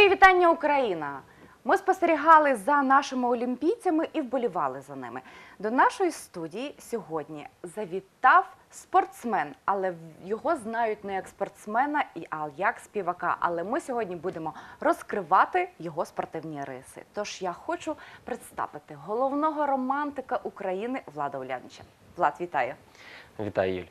Мої вітання, Україна! Ми спостерігали за нашими олімпійцями і вболівали за ними. До нашої студії сьогодні завітав спортсмен, але його знають не як спортсмена, а як співака. Але ми сьогодні будемо розкривати його спортивні риси. Тож я хочу представити головного романтика України Влада Улянича. Влад, вітаю! Вітаю, Юль.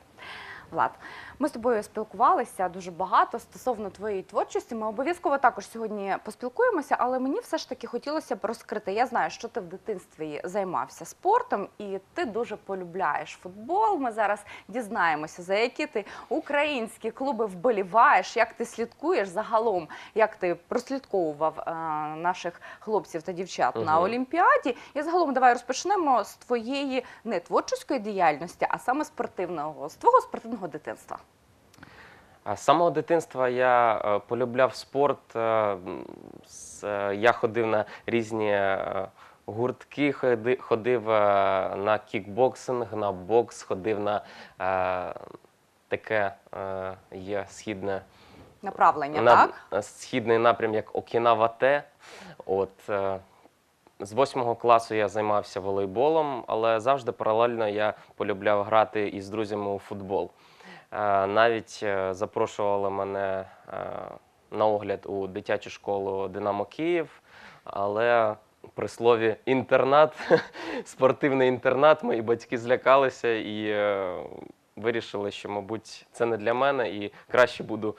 Влад, ми з тобою спілкувалися дуже багато стосовно твоєї творчості. Ми обов'язково також сьогодні поспілкуємося, але мені все ж таки хотілося б розкрити. Я знаю, що ти в дитинстві займався спортом, і ти дуже полюбляєш футбол. Ми зараз дізнаємося, за які ти українські клуби вболіваєш, як ти слідкуєш загалом, як ти прослідковував е, наших хлопців та дівчат на Олімпіаді. І загалом давай розпочнемо з твоєї не творчої діяльності, а саме спортивного, з твого спортивного дитинства. З самого дитинства я е, полюбляв спорт. е, е, Я ходив на різні гуртки, ходив на кікбоксинг, на бокс, ходив на таке є східне Направлення, на- так? східний напрям, як Окінава Те. От, з восьмого класу я займався волейболом, але завжди паралельно я полюбляв грати із друзями у футбол. Е, Навіть е, запрошували мене е, на огляд у дитячу школу Динамо Київ, але при слові інтернат, спортивний інтернат, мої батьки злякалися і вирішили, що, мабуть, це не для мене, і краще буду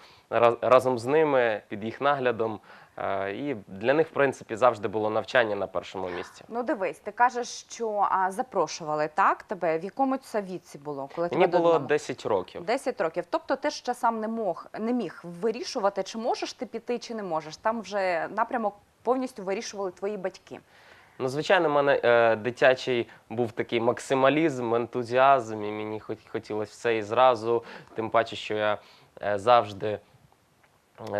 разом з ними під їх наглядом. Е, І для них, в принципі, завжди було навчання на першому місці. Ну дивись, ти кажеш, що а, запрошували так тебе. В якому це віці було, коли Мені тебе було додому? 10 років. 10 років. Тобто ти ще сам не мог не міг вирішувати, чи можеш ти піти, чи не можеш. Там вже напрямок повністю вирішували твої батьки. Ну, звичайно, в мене е, дитячий був такий максималізм, ентузіазм, і мені хот- хотілося все і зразу. Тим паче, що я е, завжди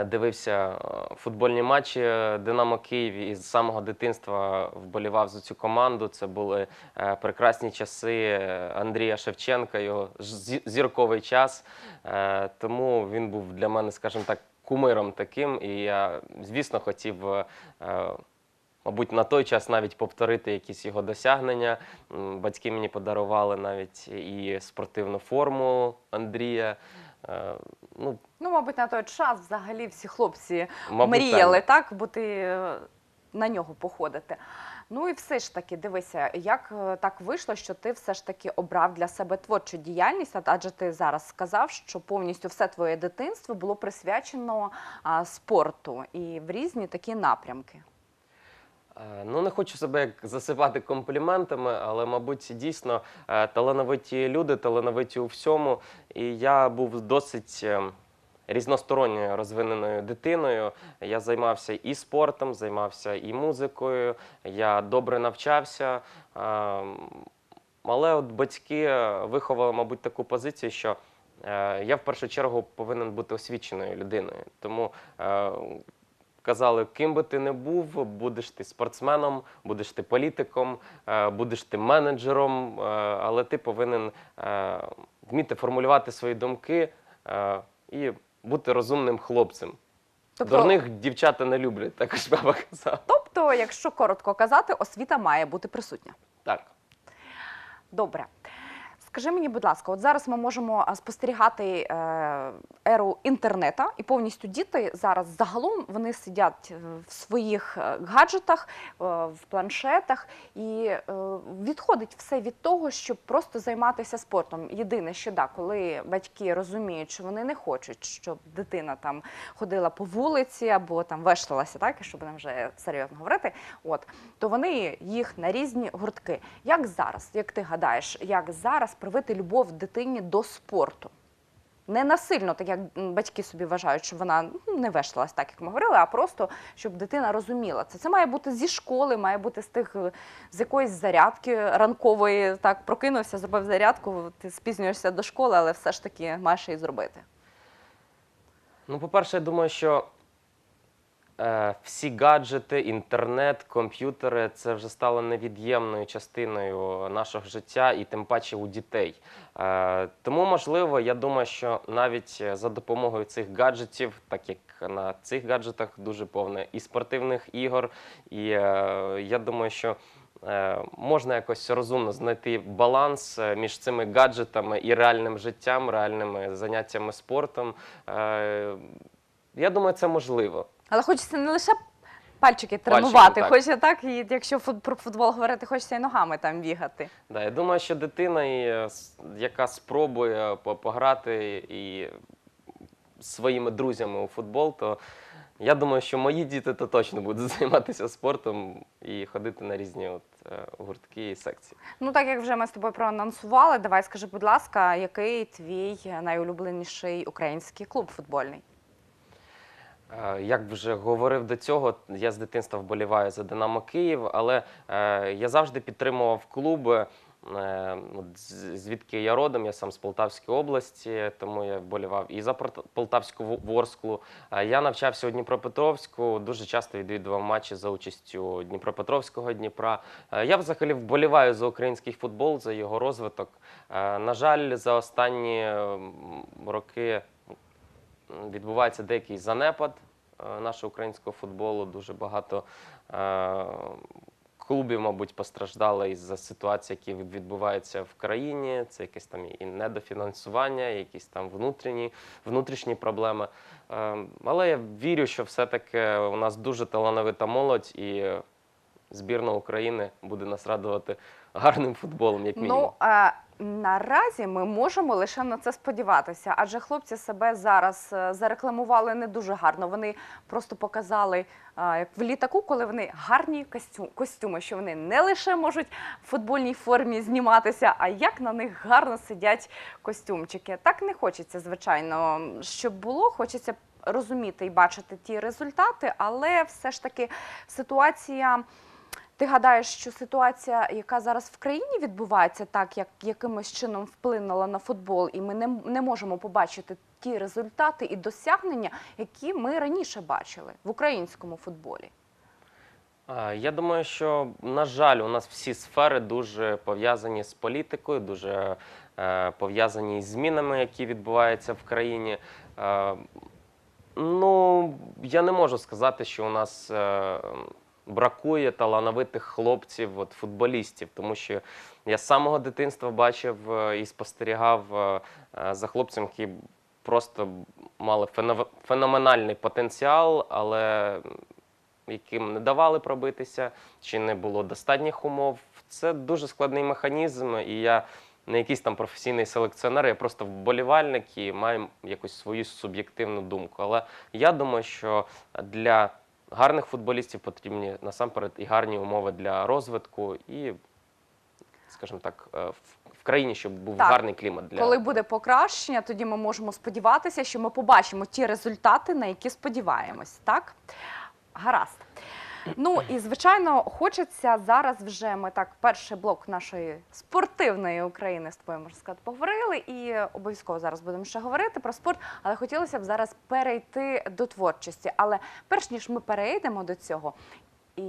дивився е, футбольні матчі е, Динамо Київ і з самого дитинства вболівав за цю команду. Це були е, прекрасні часи е, Андрія Шевченка, його зірковий час. Е, Тому він був для мене, скажімо так, кумиром таким. І я, звісно, хотів. е, е, Мабуть, на той час навіть повторити якісь його досягнення. Батьки мені подарували навіть і спортивну форму Андрія. Е, Ну, Ну, мабуть, на той час взагалі всі хлопці мабуть, мріяли так. так, бути е, на нього походити. Ну і все ж таки, дивися, як е, так вийшло, що ти все ж таки обрав для себе творчу діяльність, адже ти зараз сказав, що повністю все твоє дитинство було присвячено а, спорту і в різні такі напрямки. Е, Ну, не хочу себе як засипати компліментами, але, мабуть, дійсно е, талановиті люди, талановиті у всьому. І я був досить е, різносторонньою розвиненою дитиною. Я займався і спортом, займався і музикою, я добре навчався. Але от батьки виховали, мабуть, таку позицію, що я в першу чергу повинен бути освіченою людиною. Тому казали, ким би ти не був, будеш ти спортсменом, будеш ти політиком, е, будеш ти менеджером, е, але ти повинен е, вміти формулювати свої думки і бути розумним хлопцем. Тобто- Дурних дівчата не люблять, також баба казав. Тобто, якщо коротко казати, освіта має бути присутня. Так. Добре. Скажи мені, будь ласка, от зараз ми можемо спостерігати е, еру інтернету, і повністю діти зараз загалом вони сидять е, в своїх е, гаджетах, е, в планшетах, і е, відходить все від того, щоб просто займатися спортом. Єдине, що да, коли батьки розуміють, що вони не хочуть, щоб дитина там ходила по вулиці або там вешталася, так, якщо будемо вже серйозно говорити, от то вони їх на різні гуртки. Як зараз, як ти гадаєш, як зараз привити любов дитині до спорту? Не насильно, так як батьки собі вважають, що вона ну, не вешталась так, як ми говорили, а просто щоб дитина розуміла це. Це має бути зі школи, має бути з тих з якоїсь зарядки ранкової. Так прокинувся, зробив зарядку. Ти спізнюєшся до школи, але все ж таки маєш її зробити. Ну, по-перше, я думаю, що Всі гаджети, інтернет, комп'ютери це вже стало невід'ємною частиною нашого життя і тим паче у дітей. Е, Тому, можливо, я думаю, що навіть е, за допомогою цих гаджетів, так як на цих гаджетах дуже повне і спортивних ігор, і е, я думаю, що е, можна якось розумно знайти баланс е, між цими гаджетами і реальним життям, реальними заняттями спортом. Е, Я думаю, це можливо. Але хочеться не лише пальчики тренувати, так. хочеться так, і якщо фут- про футбол говорити, хочеться і ногами там бігати. Да, я думаю, що дитина, і, е, с- яка спробує по- пограти і своїми друзями у футбол, то я думаю, що мої діти то точно будуть займатися спортом і ходити на різні от, е, гуртки і секції. Ну, так як вже ми з тобою проанонсували, давай скажи, будь ласка, який твій найулюбленіший український клуб футбольний? Е, Як вже говорив до цього, я з дитинства вболіваю за Динамо Київ, але е, я завжди підтримував клуби. е, Звідки я родом, я сам з Полтавської області, тому я вболівав і за Полтавську Ворсклу. Я навчався у Дніпропетровську, дуже часто відвідував матчі за участю Дніпропетровського Дніпра. Я взагалі вболіваю за український футбол, за його розвиток. На жаль, за останні роки відбувається деякий занепад е, нашого українського футболу. Дуже багато е, клубів, мабуть, постраждали із-за ситуації, які відбуваються в країні. Це якесь там і недофінансування, якісь там внутрішні, внутрішні проблеми. Е, Але я вірю, що все-таки у нас дуже талановита молодь і збірна України буде нас радувати гарним футболом, як мінімум. Ну е, наразі ми можемо лише на це сподіватися, адже хлопці себе зараз е, зарекламували не дуже гарно. Вони просто показали, е, як в літаку, коли вони гарні костю- костюми, що вони не лише можуть в футбольній формі зніматися, а як на них гарно сидять костюмчики. Так не хочеться, звичайно, щоб було. Хочеться розуміти і бачити ті результати, але все ж таки ситуація. Ти гадаєш, що ситуація, яка зараз в країні відбувається, так як якимось чином вплинула на футбол, і ми не, не можемо побачити ті результати і досягнення, які ми раніше бачили в українському футболі. Я думаю, що на жаль, у нас всі сфери дуже пов'язані з політикою, дуже е, пов'язані з змінами, які відбуваються в країні. Е, ну, я не можу сказати, що у нас е, бракує талановитих хлопців, от, футболістів, тому що я з самого дитинства бачив е, і спостерігав е, е, за хлопцем, які просто мали феноменальний потенціал, але яким не давали пробитися, чи не було достатніх умов. Це дуже складний механізм, і я не якийсь там професійний селекціонер, я просто вболівальник і маю якусь свою суб'єктивну думку. Але я думаю, що для гарних футболістів потрібні насамперед і гарні умови для розвитку, і, скажімо так, е, в- в країні, щоб був Так. гарний клімат для Коли буде покращення, тоді ми можемо сподіватися, що ми побачимо ті результати, на які сподіваємось. Так? Гаразд. Ну і звичайно, хочеться зараз вже ми так перший блок нашої спортивної України з тобою сказати, поговорили, і обов'язково зараз будемо ще говорити про спорт. Але хотілося б зараз перейти до творчості. Але перш ніж ми перейдемо до цього, і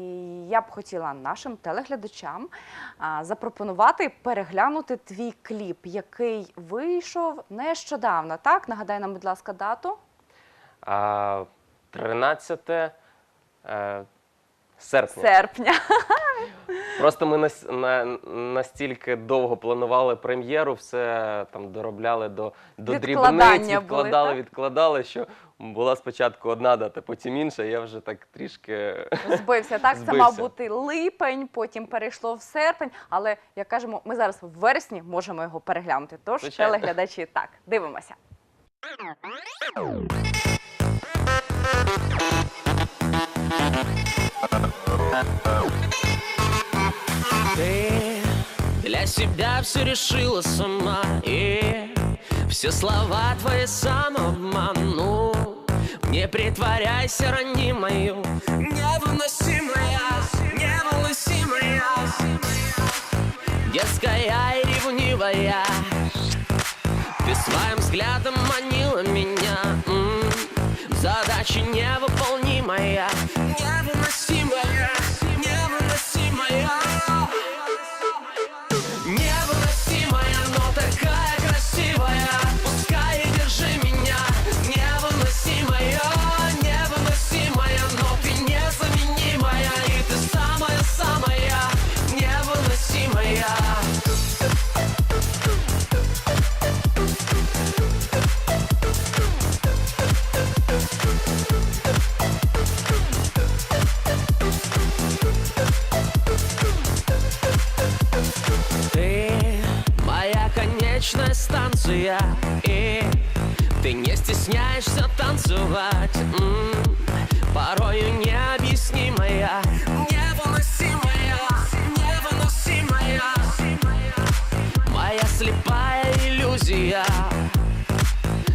я б хотіла нашим телеглядачам а, запропонувати переглянути твій кліп, який вийшов нещодавно. Так, нагадай нам, будь ласка, дату. А, 13 е, серпня. Серпня. Просто ми нас, на, настільки довго планували прем'єру, все там доробляли до, до Відкладання дрібниць, були, відкладали, так? відкладали, що була спочатку одна дата, потім інша. Я вже так трішки Збився. Так, це Збився. мав бути липень, потім перейшло в серпень. Але як кажемо, ми зараз в вересні можемо його переглянути. Тож Звичайно. телеглядачі так дивимося. Ты для себя все решила сама И все слова твои самообман Ну, не притворяйся ранимою Невыносимая, невыносимая. Детская и ревнивая Ты своим взглядом манила меня. Задача невыполнимая станция И ты не стесняешься танцевать М, Порою необъяснимая Невыносимая, невыносимая. Моя слепая иллюзия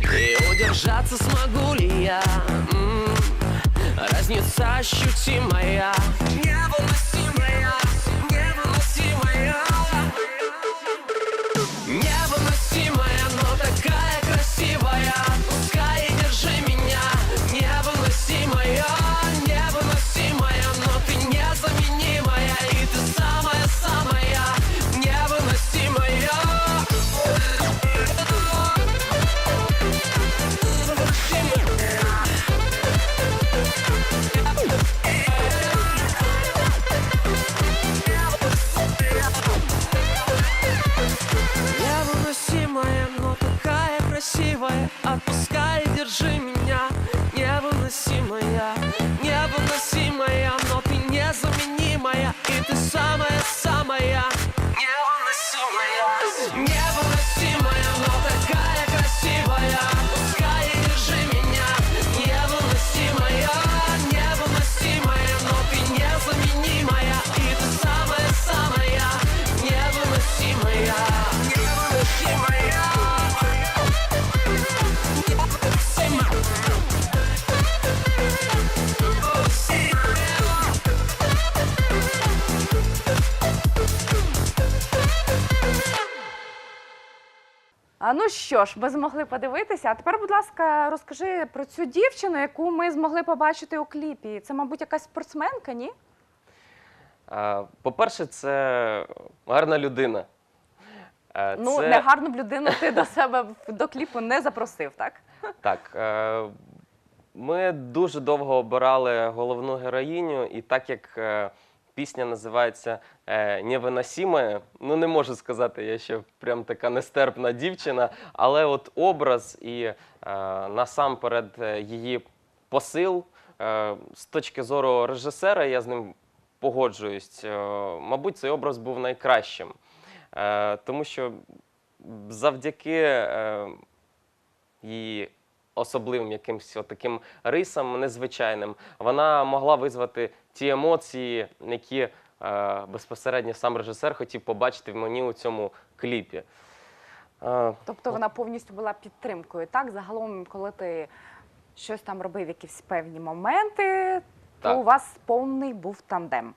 И удержаться смогу ли я М, Разница ощутимая Невыносимая, А ну що ж, ви змогли подивитися. А тепер, будь ласка, розкажи про цю дівчину, яку ми змогли побачити у кліпі. Це, мабуть, якась спортсменка, ні? Е, По-перше, це гарна людина. Е, Ну, це- негарну б людину ти до себе в- до кліпу не запросив, так? Так. Е, ми дуже довго обирали головну героїню, і так як е, пісня називається е, «Невиносимая», ну не можу сказати, я ще прям така нестерпна дівчина, але от образ і е, насамперед е, її посил з точки зору режисера, я з ним погоджуюсь. мабуть, цей образ був найкращим. Тому що завдяки її особливим якимось таким рисам незвичайним, вона могла визвати ті емоції, які е, безпосередньо сам режисер хотів побачити в мені у цьому кліпі. Е, Тобто вона повністю була підтримкою. Так, загалом, коли ти щось там робив, якісь певні моменти, то у вас повний був тандем.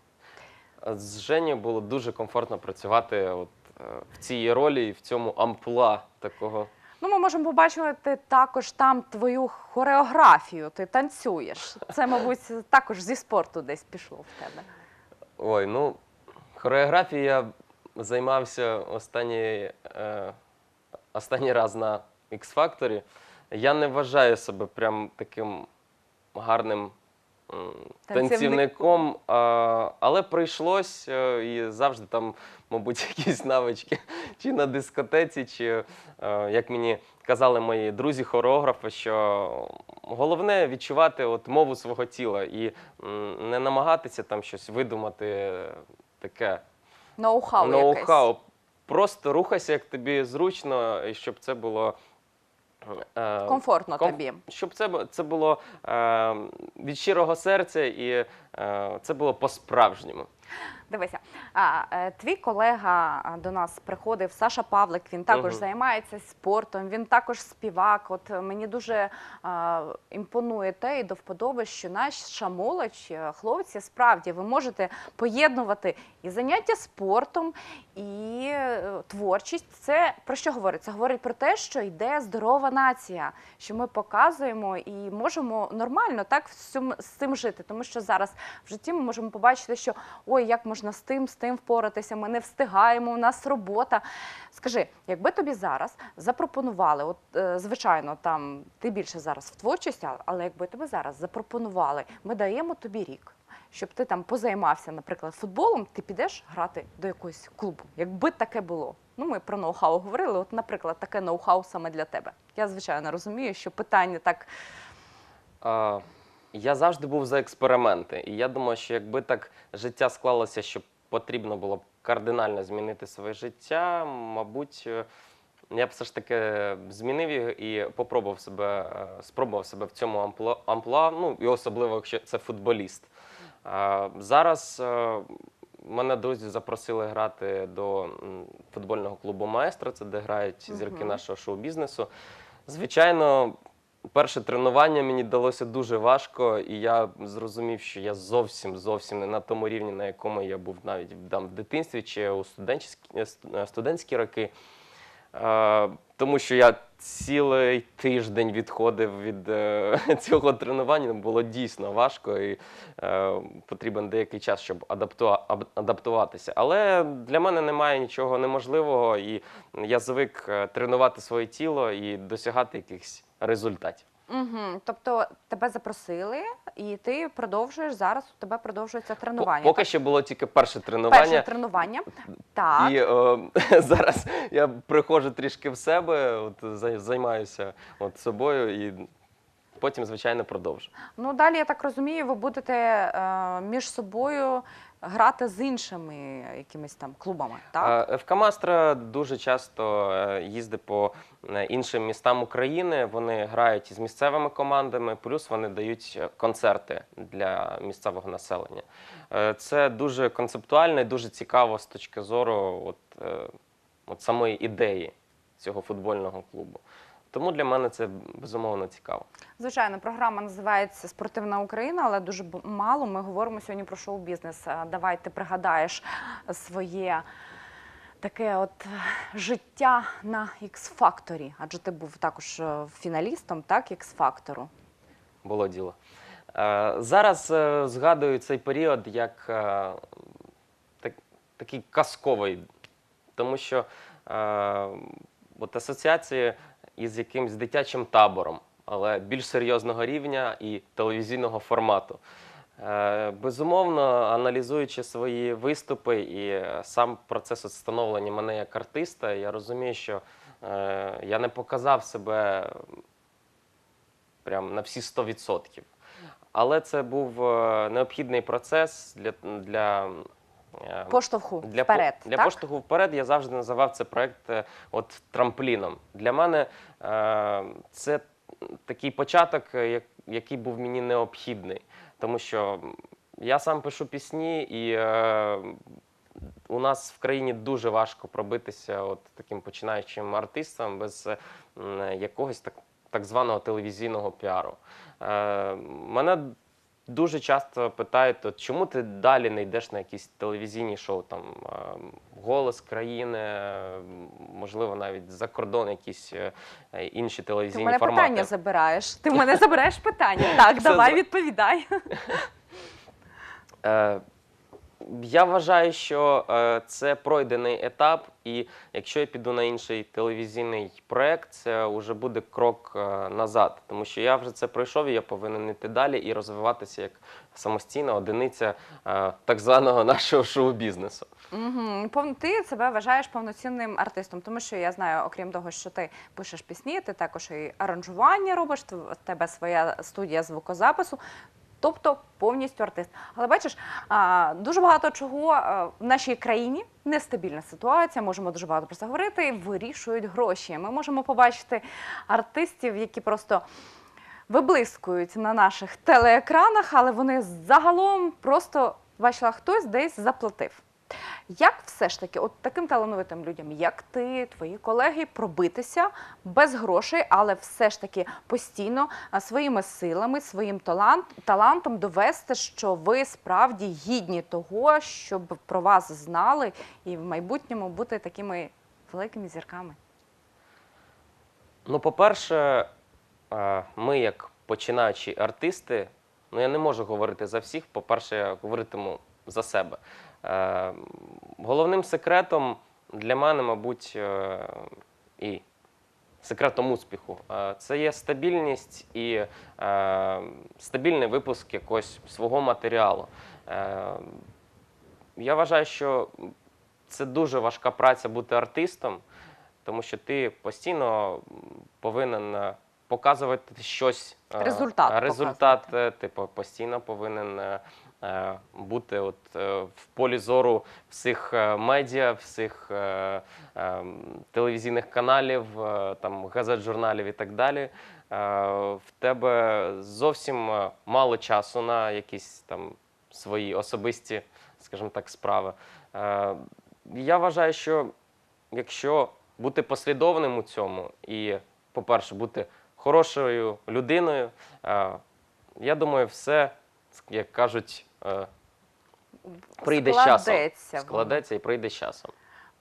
З Женєю було дуже комфортно працювати от, е, в цій ролі і в цьому амплуа такого. Ну, ми можемо побачити також там твою хореографію. Ти танцюєш. Це, мабуть, також зі спорту десь пішло в тебе. Ой, ну, хореографією я займався останній, е, останній раз на X-Factor. Я не вважаю себе прям таким гарним Танцівником. танцівником, а, але прийшлось е, і завжди там, мабуть, якісь навички чи на дискотеці, чи е, як мені казали мої друзі-хореографи, що головне відчувати от мову свого тіла і не намагатися там щось видумати е, таке Ноу-хау якесь. ноу-хау. Просто рухайся, як тобі зручно, і щоб це було. Е, Комфортно ком- тобі. Щоб це, бу- це було е, від щирого серця і е, це було по-справжньому. Дивися, а, е, твій колега до нас приходив Саша Павлик. Він також Мгм. займається спортом. Він також співак. От е, мені дуже а, імпонує те і до вподоби, що наша молодь, е, хлопці, справді ви можете поєднувати і заняття спортом, і е, творчість. Це про що говорить? Це говорить про те, що йде здорова нація, що ми показуємо і можемо нормально так з цим жити. Тому що зараз в житті ми можемо побачити, що ой, як можна з тим, з тим впоратися, ми не встигаємо, у нас робота. Скажи, якби тобі зараз запропонували, от е, звичайно, там ти більше зараз в творчості, але якби тобі зараз запропонували, ми даємо тобі рік. Щоб ти там позаймався, наприклад, футболом, ти підеш грати до якогось клубу. Якби таке було. Ну, ми про ноу-хау говорили. От, наприклад, таке ноу-хау саме для тебе. Я звичайно розумію, що питання так А, я завжди був за експерименти. І я думаю, що якби так життя склалося, що потрібно було б кардинально змінити своє життя, мабуть, е, я б все ж таки змінив його і попробував себе, е, спробував себе в цьому амплуа, амплуа, ну і особливо, якщо це футболіст. А, зараз е, мене друзі запросили грати до футбольного клубу Маестро, це де грають зірки нашого шоу-бізнесу. Звичайно, перше тренування мені далося дуже важко, і я зрозумів, що я зовсім зовсім не на тому рівні, на якому я був навіть там, в дитинстві чи у студентські, е, е, студентські роки. Е, тому що я цілий тиждень відходив від е, цього тренування. Було дійсно важко і е, потрібен деякий час, щоб адаптуа- адаптуватися. Але для мене немає нічого неможливого, і я звик тренувати своє тіло і досягати якихось результатів. Угу. Тобто тебе запросили, і ти продовжуєш зараз. У тебе продовжується тренування. Поки так? що було тільки перше тренування. перше тренування. Так. І е, зараз я приходжу трішки в себе, от займаюся от собою і потім, звичайно, продовжу. Ну далі я так розумію, ви будете е, між собою грати з іншими якимись там клубами, так? Е, ФК Мастра дуже часто е, їздить по е, іншим містам України. Вони грають із місцевими командами, плюс вони дають концерти для місцевого населення. Це дуже концептуально і дуже цікаво з точки зору от, от самої ідеї цього футбольного клубу. Тому для мене це безумовно цікаво. Звичайно, програма називається Спортивна Україна, але дуже мало. Ми говоримо сьогодні про шоу-бізнес. Давай ти пригадаєш своє таке от е, життя на X-факторі, адже ти був також е, фіналістом, так, X-фактору. було діло. Е, Зараз згадую цей період як так, такий казковий, тому що от асоціації із якимсь дитячим табором, але більш серйозного рівня і телевізійного формату. Е, Безумовно, аналізуючи свої виступи і е, сам процес от становлення мене як артиста, я розумію, що е, я не показав себе прям на всі 100%. Але це був необхідний процес для, для, Поштовху для, по- вперед. для так? поштовху вперед я завжди називав це проект е, от, трампліном. Для мене е, це такий початок, е, як- який був мені необхідний. Тому що я сам пишу пісні, і е, у нас в країні дуже важко пробитися от таким починаючим артистам без е, якогось так, так званого телевізійного піару. Е, мене дуже часто питають, от, чому ти далі не йдеш на якісь телевізійні шоу, там е, голос країни, е, можливо, навіть за кордон якісь інші телевізійні інші Ти мене формати. питання забираєш. Ти в мене забираєш питання. Так, давай відповідай. Я вважаю, що е, це пройдений етап, і якщо я піду на інший телевізійний проект, це вже буде крок е, назад. Тому що я вже це пройшов, і я повинен йти далі і розвиватися як самостійна одиниця е, так званого нашого шоу-бізнесу. Угу. Ти себе вважаєш повноцінним артистом, тому що я знаю, окрім того, що ти пишеш пісні, ти також і аранжування робиш, в тебе своя студія звукозапису. Тобто повністю артист. Але бачиш, дуже багато чого в нашій країні нестабільна ситуація, можемо дуже багато про це говорити, вирішують гроші. Ми можемо побачити артистів, які просто виблискують на наших телеекранах, але вони загалом просто бачила, хтось десь заплатив. Як все ж таки, от таким талановитим людям, як ти, твої колеги, пробитися без грошей, але все ж таки постійно своїми силами, своїм талант, талантом довести, що ви справді гідні того, щоб про вас знали і в майбутньому бути такими великими зірками? Ну, по-перше, ми, як починаючі артисти, ну я не можу говорити за всіх. По-перше, я говоритиму за себе. Е, Головним секретом для мене, мабуть, е, і секретом успіху е, це є стабільність і стабільний випуск якогось свого матеріалу. Я вважаю, що це дуже важка праця бути артистом, тому що ти постійно повинен показувати щось. Результат Результат, е, ти постійно повинен бути от, е, в полі зору всіх е, медіа, всіх е, е, телевізійних каналів, е, там, газет, журналів і так далі. Е, В тебе зовсім е, мало часу на якісь там свої особисті, скажімо так, справи. Е, Я вважаю, що якщо бути послідовним у цьому і, по-перше, бути хорошою людиною, е, я думаю, все, як кажуть, е, прийде з часом. Складеться. Складеться і прийде з часом.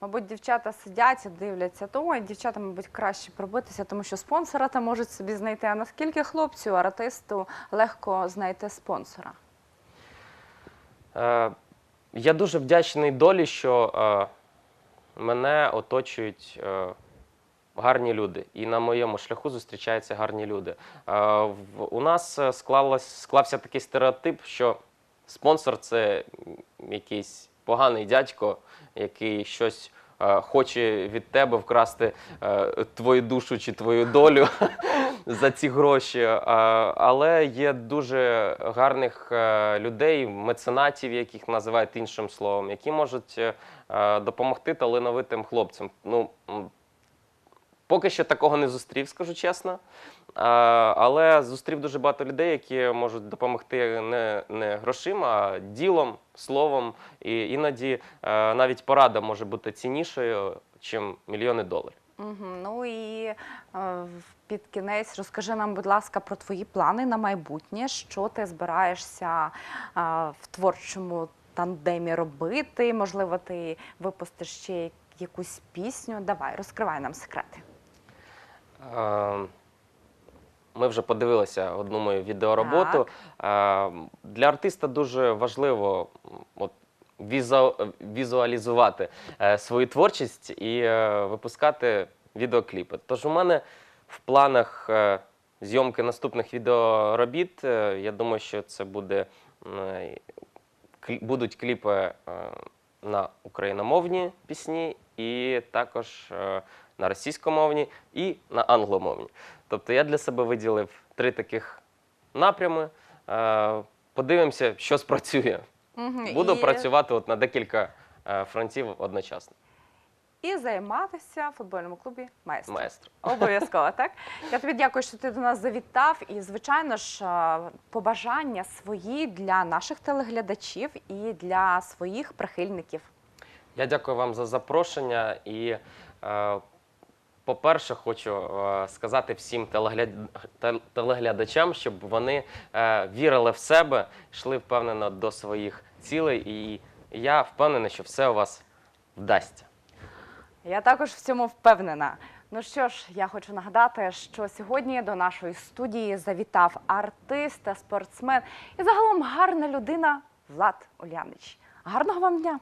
Мабуть, дівчата сидять і дивляться, то ой, дівчата, мабуть, краще пробитися, тому що спонсора там можуть собі знайти. А наскільки хлопцю, артисту легко знайти спонсора? Е, Я дуже вдячний долі, що е, мене оточують е, гарні люди, і на моєму шляху зустрічаються гарні люди. Е, У нас е, склалось, склався такий стереотип, що спонсор це якийсь поганий дядько, який щось. е, Хоче від тебе вкрасти твою душу чи твою долю за ці гроші. Але є дуже гарних людей, меценатів, яких називають іншим словом, які можуть допомогти талановитим хлопцям. Ну, поки що такого не зустрів, скажу чесно. Але зустрів дуже багато людей, які можуть допомогти не, не грошима, а ділом, словом. І іноді е, навіть порада може бути ціннішою, ніж мільйони доларів. Ну і е, під кінець розкажи нам, будь ласка, про твої плани на майбутнє. Що ти збираєшся е, в творчому тандемі робити? Можливо, ти випустиш ще якусь пісню. Давай, розкривай нам секрети. Е, Ми вже подивилися одну мою відеороботу. Е, Для артиста дуже важливо от, візу- візуалізувати е, свою творчість і випускати відеокліпи. Тож у мене в планах зйомки наступних відеоробіт. Я думаю, що це буде, будуть кліпи на україномовні пісні, і також на російськомовні і на англомовні. Тобто я для себе виділив три таких напрями. Е, Подивимося, що спрацює. Угу. Буду і, працювати от на декілька е, фронтів одночасно. і займатися в футбольному клубі маестро. Маестро. Обов'язково, так? Я тобі дякую, що ти до нас завітав. І, звичайно ж, е, побажання свої для наших телеглядачів і для своїх прихильників. Я дякую вам за запрошення і. Е, по-перше, хочу е, сказати всім телегляд... телеглядачам, щоб вони е, вірили в себе, йшли впевнено до своїх цілей, і я впевнений, що все у вас вдасться. Я також в цьому впевнена. Ну що ж, я хочу нагадати, що сьогодні до нашої студії завітав артист та спортсмен і загалом гарна людина Влад Ульянич. Гарного вам дня!